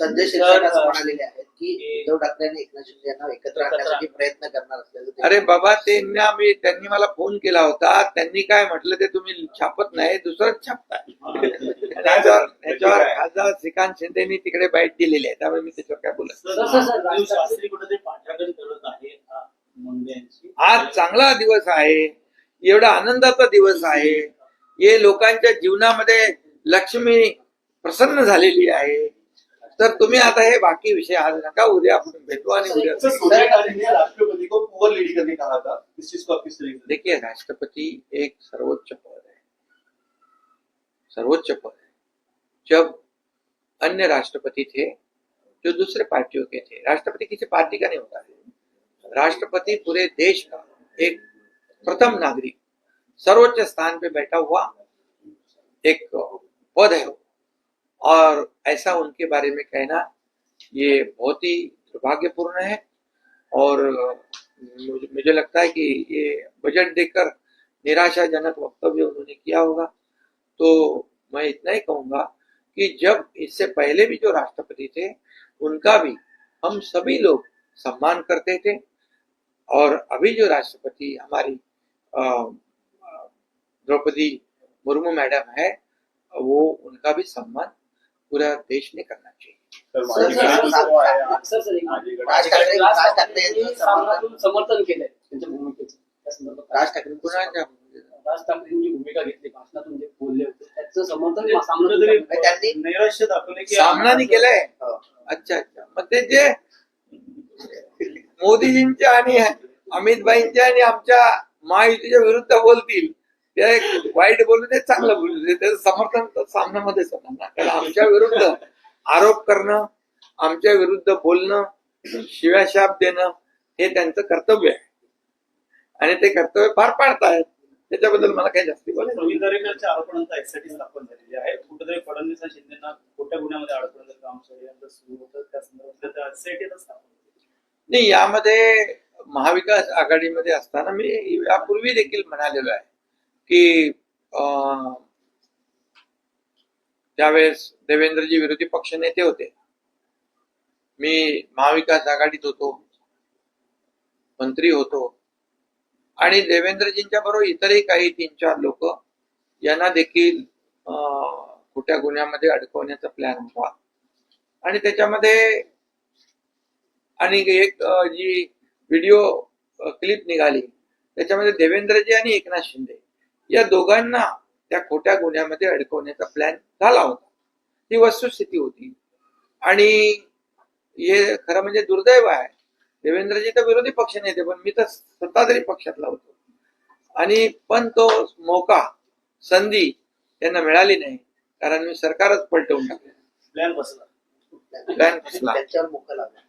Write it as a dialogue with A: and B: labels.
A: संजय शिरसाट असं म्हणालेले आहेत की उद्धव ठाकरे आणि एकनाथ शिंदे यांना एकत्र आणण्यासाठी प्रयत्न करणार असल्याचं
B: अरे बाबा त्यांना मी त्यांनी मला फोन केला होता. त्यांनी काय म्हटलं ते तुम्ही छापत नाही दुसरंच छापताय त्याच्यावर त्याच्यावर खासदार श्रीकांत शिंदेनी तिकडे बाईट दिलेली आहे. त्यामुळे मी त्याच्यावर काय बोलत आज चांगला दिवस आहे. एवढा आनंदाचा दिवस आहे. हे लोकांच्या जीवनामध्ये लक्ष्मी प्रसन्न झालेली आहे. तर तुम्ही आता हे बाकी विषय आज नका उद्या आपण भेटू आणि उद्या
C: सर सोनिया राष्ट्रपति को पुअर लेडी करने कहा था इस चीज़ को आप किस तरीके
B: देखिए राष्ट्रपति एक सर्वोच्च पद है। सर्वोच्च पद है। जब अन्य राष्ट्रपति थे जो दूसरे पार्टियों के थे राष्ट्रपति किसी पार्टी का नहीं होता है। राष्ट्रपति पूरे देश का एक प्रथम नागरिक सर्वोच्च स्थान पे बैठा हुआ एक पद है। और ऐसा उनके बारे में कहना ये बहुत ही दुर्भाग्यपूर्ण है। और मुझे लगता है कि ये बजट देकर निराशाजनक वक्तव्य उन्होंने किया होगा। तो मैं इतना ही कहूँगा कि जब इससे पहले भी जो राष्ट्रपति थे, उनका भी हम सभी लोग सम्मान करते थे। और अभी जो राष्ट्रपति हमारी द्रौपदी मुर्मू मैडम है, वो उनका भी सम्मान पूरा देश ने करना चाहिए।
A: राज ठाकरे
D: राज
A: ठाकरे समर्थन
D: सामनातून केलंय त्यांच्या भूमिकेचं
A: राज ठाकरे
B: कुणाच्या
D: राज ठाकरेंनी जी भूमिका घेतली भाषणातून जे बोलले होते। त्याचं समर्थन सामनातून
A: त्यांनी
E: नैराश्य दाखवले की
B: सामना नाही केलाय अच्छा अच्छा। मग ते जे मोदीजींच्या आणि अमित भाईंच्या आणि आमच्या महायुतीच्या विरुद्ध बोलतील. ते एक वाईट बोलू दे चांगलं बोलू दे. त्याचं समर्थन होणार ना. कारण आमच्या विरुद्ध आरोप करणं आमच्या विरुद्ध बोलणं शिव्याशाप देणं हे त्यांचं कर्तव्य आहे. आणि ते कर्तव्य पार पाडतायत. त्याच्याबद्दल मला काही जास्ती बोलायचं
E: दरेकरच्या आरोपणांचा एसआयटी स्थापन झालेली आहे. कुठेतरी फडणवीस आणि शिंदेना खोट्या गुन्ह्यामध्ये अडकवण्याचं काम षडयंत्र सुरू होतं त्या संदर्भात एसआयटीचा स्थापन.
B: नाही यामध्ये महाविकास आघाडीमध्ये असताना मी यापूर्वी देखील म्हणालेलो आहे. की त्यावेळेस देवेंद्रजी विरोधी पक्ष नेते होते मी महाविकास आघाडीत होतो मंत्री होतो आणि देवेंद्रजींच्या बरोबर इतरही काही तीन चार लोक यांना देखील खोट्या गुन्ह्यामध्ये अडकवण्याचा प्लॅन होता. आणि त्याच्यामध्ये आणि एक जी व्हिडिओ क्लिप निघाली त्याच्यामध्ये देवेंद्रजी आणि एकनाथ शिंदे. या दोघांना त्या खोट्या गुन्ह्यामध्ये अडकवण्याचा प्लॅन झाला होता. ही वस्तुस्थिती होती. आणि हे खरं म्हणजे दुर्दैव आहे. देवेंद्रजी तर विरोधी पक्ष नेते पण मी तर सत्ताधारी पक्षातला होतो. आणि पण तो मोका संधी त्यांना मिळाली नाही कारण मी सरकारच पलटवून टाकलं.
E: प्लॅन बसला.
B: प्लॅन
A: लागला.